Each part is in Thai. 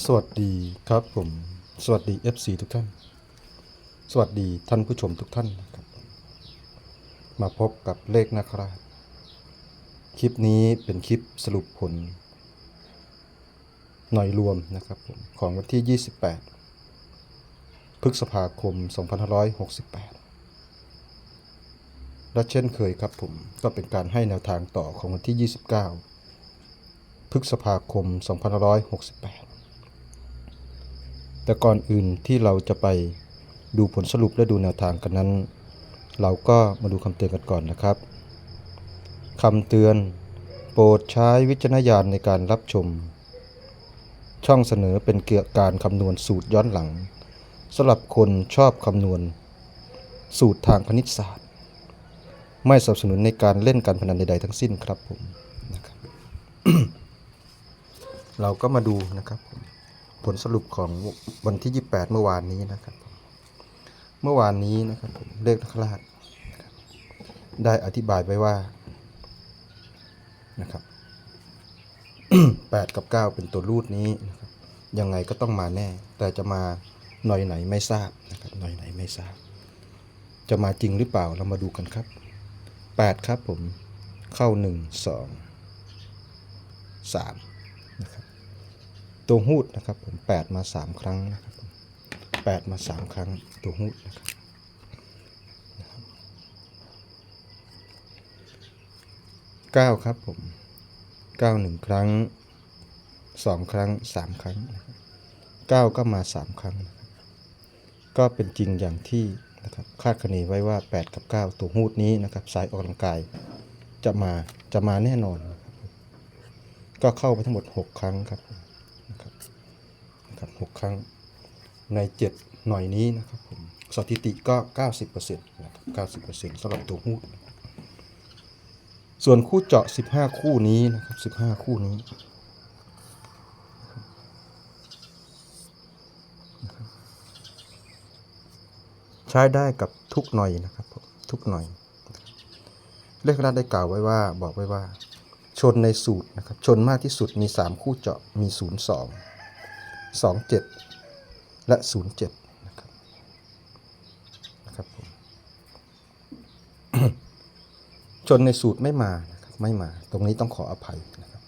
สวัสดีครับผม สวัสดี FC ทุกท่าน สวัสดีท่านผู้ชมทุกท่านนะครับ มาพบกับเลขนาคราชคลิปนี้เป็นคลิปสรุปผล หน่อยรวมนะครับผมของวันที่ 28 พฤษภาคม 2568 และเช่นเคยครับผม ก็เป็นการให้แนวทางต่อของวันที่ 29 พฤษภาคม 2568 แต่ก่อนอื่นที่เราจะไปดูผลสรุปและดูแนวทางกันนั้น เราก็มาดูคำเตือนกันก่อนนะครับคำเตือน โปรดใช้วิจารณญาณในการรับชม ช่องเสนอเป็นเกี่ยวกับการคำนวณสูตรย้อนหลังสำหรับคนชอบคำนวณ สูตรทางคณิตศาสตร์ ไม่สนับสนุนในการเล่นการพนันใดๆทั้งสิ้นครับผมนะครับเราก็มาดูนะครับผม ผลสรุปของวันที่ 28 เมื่อวานนี้นะครับ เมื่อวานนี้นะครับผมเลขนักราชได้อธิบายไว้ว่านะครับ8กับ 9 เป็นตัวรูดนี้นะครับยังไงก็ต้องมาแน่ แต่จะมาหน่อยไหนไม่ทราบนะครับหน่อยไหนไม่ทราบ จะมาจริงหรือเปล่าเรามาดูกันครับ 8 ครับผมเข้า 1 2 3นะครับ ตัวหูดนะครับผมแปดมาสามครั้งนะครับแปดมาสามครั้งตัวหูดนะครับเก้าครับผมเก้าหนึ่งครั้งสองครั้งสามครั้งเก้าก็มาสามครั้งนะครับก็เป็นจริงอย่างที่นะครับคาดคะเนไว้ว่า 8 กับ 9 ตัวหูดนี้นะครับสายออกกำลังกายจะมาจะมาแน่นอน ก็เข้าไปทั้งหมด 6 ครั้งครับ นะครับหกครั้งใน 7 หน่อยนี้นะครับผมสถิติก็ 90%นะครับ90%สำหรับตัวหูดส่วนคู่เจาะ 15 คู่นี้นะครับ 15 คู่นี้ใช้ได้กับทุกหน่อยนะครับผมทุกหน่อย เลขคณะได้กล่าวไว้ว่าบอกไว้ว่า ชนในสูตรนะครับ ชนมากที่สุดมี 3 คู่เจาะมี 0 2 2 7 และ 0 7 นะครับนะครับผมชนในสูตรไม่มานะครับไม่มา ตรงนี้ต้องขออภัยนะครับ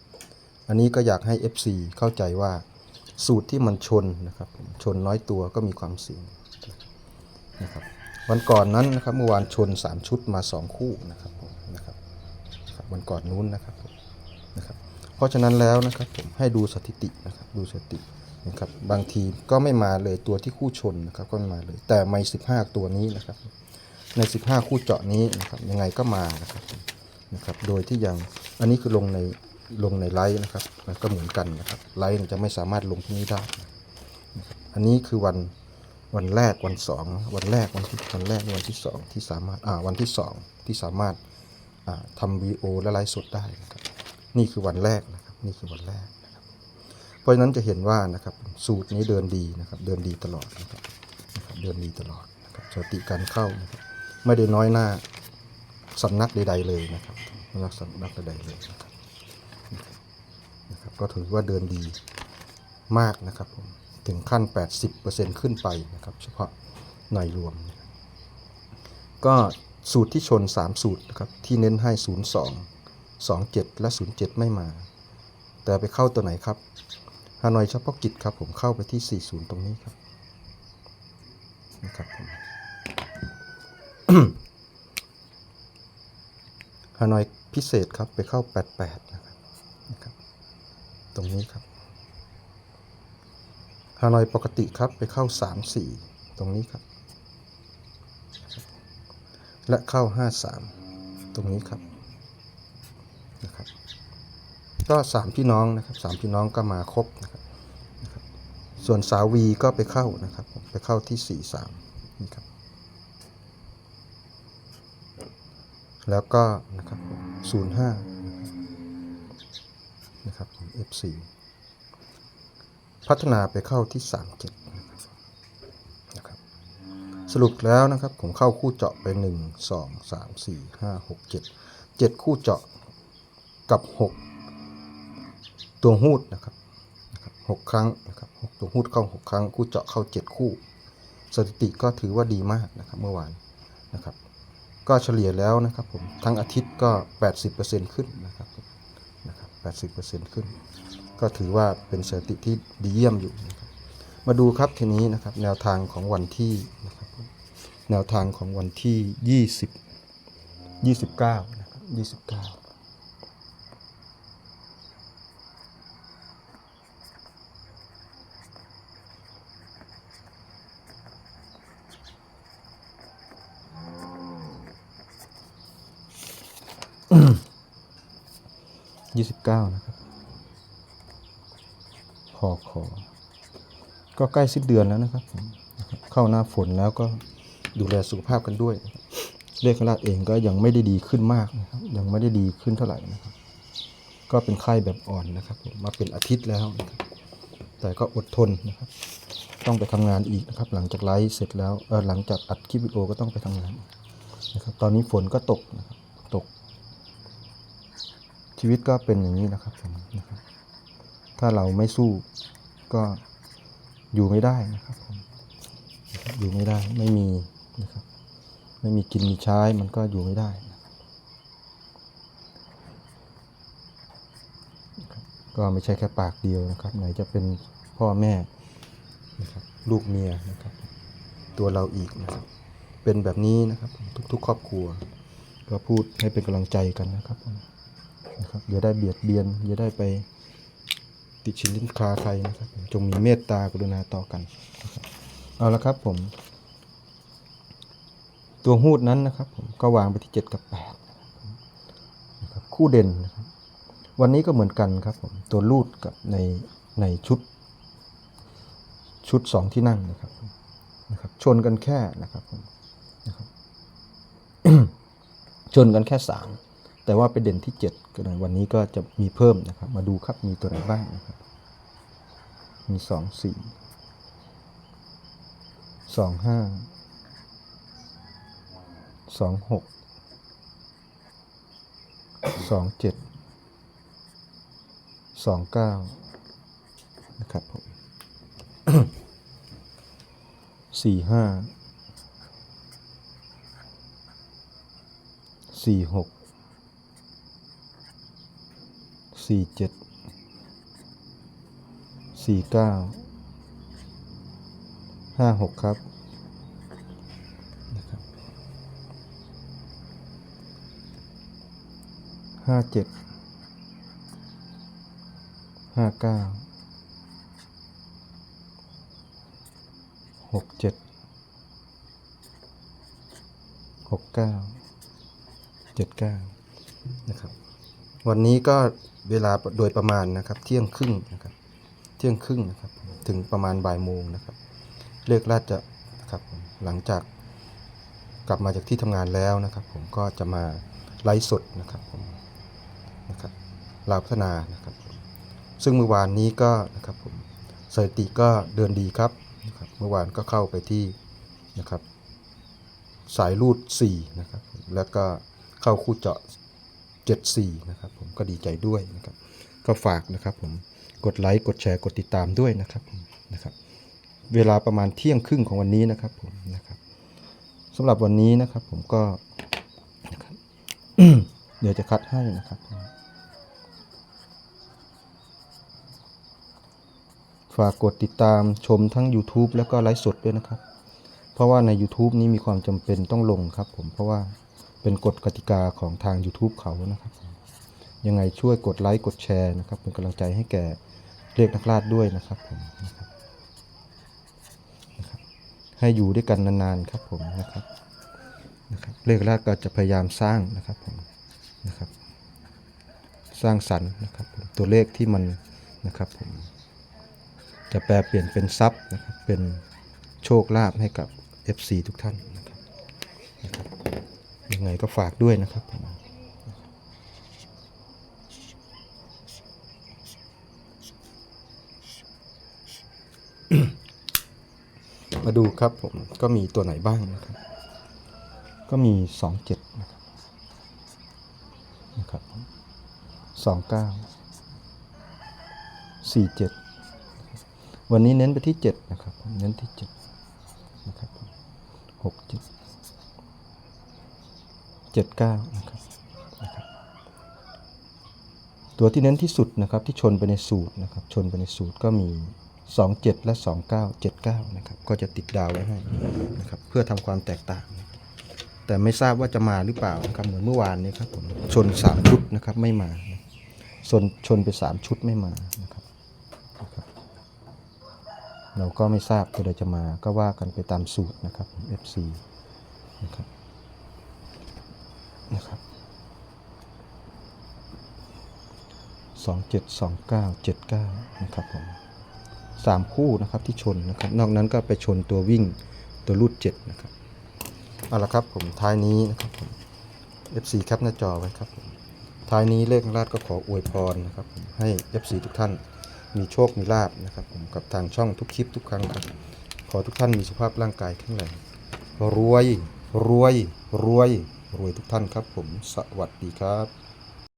อันนี้ก็อยากให้ FC เข้าใจว่าสูตรที่มันชนนะครับ ชนน้อยตัวก็มีความเสี่ยงนะครับ วันก่อนนั้นนะครับเมื่อวานชน 3 ชุดมา 2 คู่นะครับผมนะครับวันก่อนนู้นนะครับนะครับ เพราะฉะนั้นแล้วนะครับผมให้ดูสถิตินะครับดูสถิติ นะครับบางทีก็ไม่มาเลยตัวที่คู่ชนนะครับก็ไม่มาเลย แต่ไม่15ตัวนี้นะครับ ใน 15 คู่เจาะนี้นะครับยังไงก็มานะครับนะครับโดยที่ยังอันนี้คือลงในลงในไลฟ์นะครับมันก็เหมือนกันนะครับไลฟ์จะไม่สามารถลงที่นี้ได้นะอันนี้คือวันวันแรกวันสองวันแรกวันที่วันแรกวันที่สองที่สามารถอ่าวันที่สองที่สามารถอ่าทำวีโอและไลฟ์สดได้นะครับนี่คือวันแรกนะครับนี่คือวันแรก เพราะฉะนั้นจะเห็นว่านะครับสูตรนี้เดินดีนะครับเดินดีตลอดนะครับนะรบเดินดีตลอดนะครับสติการเข้านะครับไม่ได้น้อยหน้าสำนักใดๆเลยนะครับไม่นักสำนักใดๆเลยนะครับนะครับก็ถือว่าเดินดีมากนะครับผมถึงขั้น 80%ขึ้นไปนะครับเฉพาะหน่วยรวม ก็สูตรที่ชน 3 สูตรนะครับที่เน้นให้ 02 27 และ 07 ไม่มา แต่ไปเข้าตัวไหนครับ ฮานอยเฉพาะกิจครับผมเข้าไปที่ 40 ตรงนี้ครับนะครับผมฮานอยพิเศษครับไปเข้า 88 นะครับนะครับ ตรงนี้ครับฮานอยปกติครับไปเข้า 34 ตรงนี้ครับ และเข้า 53 ตรงนี้ครับนะครับก็สามพี่น้องนะครับสามพี่น้องก็มาครบนะครับ ส่วนสาวีก็ไปเข้านะครับไปเข้าที่สี่สามนี่ครับแล้วก็นะครับศูนย์ห้านะครับผม F4 พัฒนาไปเข้าที่สามเจ็ดนะครับสรุปแล้วนะครับผมเข้าคู่เจาะไปหนึ่งสองสามสี่ห้าหกเจ็ดเจ็ดคู่เจาะกับหกตัวหูดนะครับ นะครับหกครั้งนะครับหกตัวหูดเข้าหกครั้ง คู่เจาะเข้าเจ็ดคู่ สถิติก็ถือว่าดีมากนะครับเมื่อวานนะครับก็เฉลี่ยแล้วนะครับผมทั้งอาทิตย์ก็ 80%ขึ้นนะครับนะครับ80%ขึ้น ก็ถือว่าเป็นสถิติที่ดีเยี่ยมอยู่นะครับมาดูครับทีนี้นะครับแนวทางของวันที่นะครับแนวทางของวันที่ 20 29นะครับ29 ยี่สิบเก้านะครับพอขอ ก็ใกล้สิ้นเดือนแล้วนะครับ เข้าหน้าฝนแล้วก็ดูแลสุขภาพกันด้วยเลขขลาดเองก็ยังไม่ได้ดีขึ้นมากนะครับ ยังไม่ได้ดีขึ้นเท่าไหร่นะครับ ก็เป็นไข้แบบอ่อนนะครับ มาเป็นอาทิตย์แล้วนะครับ แต่ก็อดทนนะครับ ต้องไปทำงานอีกนะครับ หลังจากไลฟ์เสร็จแล้วเออหลังจากอัดคลิปวิดีโอก็ต้องไปทำงานนะครับ ตอนนี้ฝนก็ตกนะครับ ชีวิตก็เป็นอย่างนี้นะครับผมนะครับ ถ้าเราไม่สู้ก็อยู่ไม่ได้นะครับผมอยู่ไม่ได้ไม่มีนะครับ ไม่มีกินมีใช้มันก็อยู่ไม่ได้นะครับก็ไม่ใช่แค่ปากเดียวนะครับ ไหนจะเป็นพ่อแม่นะครับลูกเมียนะครับ ตัวเราอีกนะครับ เป็นแบบนี้นะครับ ทุกๆ ครอบครัว ก็พูดให้เป็นกำลังใจกันนะครับ นะครับอย่าได้เบียดเบียน อย่าได้ไปติดชินลิ้นคาใครนะครับ จงมีเมตตากรุณาต่อกัน เอาละครับผม ตัวหูดนั้นนะครับ ผมก็วางไปที่ 7 กับ8นะครับคู่เด่นนะครับวันนี้ก็เหมือนกันครับผมตัวลูดกับในในชุด ชุด 2 ที่นั่งนะครับนะครับ ชนกันแค่นะครับผมนะครับชนกันแค่3 แต่ว่าไปเด่นที่ 7ก็เลยวันนี้ก็จะมีเพิ่มนะครับ มาดูครับมีตัวไหนบ้างนะครับ มี 2 4 2 5 2 6 2 7 2 9 นะครับผมสี่ห้าสี่หก สี่เจ็ดสี่เก้าห้าหกครับนะครับห้าเจ็ดห้าเก้าหกเจ็ดหกเก้าเจ็ดเก้านะครับ วันนี้ก็เวลาโดยประมาณนะครับ เที่ยงครึ่งนะครับ เที่ยงครึ่งนะครับ ถึงประมาณบ่ายโมงนะครับเลขราชจะครับหลังจากกลับมาจากที่ทำงานแล้วนะครับ ผมก็จะมาไลฟ์สดนะครับผมนะครับลาวพัฒนานะครับ ซึ่งเมื่อวานนี้ก็นะครับผมสถิติก็เดินดีครับนะครับ เมื่อวานก็เข้าไปที่นะครับ สายรูด4นะครับ แล้วก็เข้าคู่เจาะ 74นะครับผมก็ดีใจด้วยนะครับก็ฝากนะครับผมกดไลค์กดแชร์กดติดตามด้วยนะครับนะครับ เวลาประมาณเที่ยงครึ่งของวันนี้นะครับผมนะครับสำหรับวันนี้นะครับผมก็นะครับเดี๋ยวจะคัดให้นะครับฝากกดติดตามชมทั้ง YouTube แล้วก็ไลฟ์สดด้วยนะครับ เพราะว่าใน YouTube นี้มีความจำเป็นต้องลงครับผมเพราะว่า เป็นกฎกติกาของทาง YouTube เขานะครับ ยังไงช่วยกดไลค์กดแชร์นะครับ เป็นกำลังใจให้แก่เรียกนักลาดด้วยนะครับผมนะครับนะครับ ให้อยู่ด้วยกันนานๆครับผมนะครับนะครับเรียกลาดก็จะพยายามสร้างนะครับผมนะครับ สร้างสรรค์นะครับตัวเลขที่มันนะครับผมจะแปลเปลี่ยนเป็นทรัพย์นะครับเป็นโชคลาภให้กับ FC ทุกท่านนะครับนะครับ ยังไงก็ฝากด้วยนะครับ มาดูครับผมก็มีตัวไหนบ้างนะครับ ก็มี27นะครับนะครับ29 47วันนี้เน้นไปที่เจ็ดนะครับ เน้นที่เจ็ดนะครับหกเจ็ด เจ็ดเก้านะครับนะครับตัวที่เน้นที่สุดนะครับที่ชนไปในสูตรนะครับชนไปในสูตรก็มี 27 และ 29 79นะครับก็จะติดดาวไว้ให้นะครับเพื่อทำความแตกต่าง แต่ไม่ทราบว่าจะมาหรือเปล่านะครับเหมือนเมื่อวานนี้ครับผมชน 3 ชุดนะครับไม่มาชนชนไป 3 ชุดไม่มานะครับนะครับเราก็ไม่ทราบตัวใดจะมาก็ว่ากันไปตามสูตรนะครับ FC นะครับ นะครับสองเจ็ดสองเก้าเจ็ดเก้านะครับผมสามคู่นะครับที่ชนนะครับ นอกนั้นก็ไปชนตัววิ่งตัวรูดเจ็ดนะครับเอาละครับผมท้ายนี้นะครับผม FC แคปหน้าจอไว้ครับผมท้ายนี้เลขราชก็ขออวยพรนะครับผมให้ FC ทุกท่านมีโชคมีลาบนะครับผมกับทางช่องทุกคลิปทุกครั้งครับขอทุกท่านมีสุขภาพร่างกายแข็งแรงรวยรวยรวย รวยทุกท่านครับผมสวัสดีครับ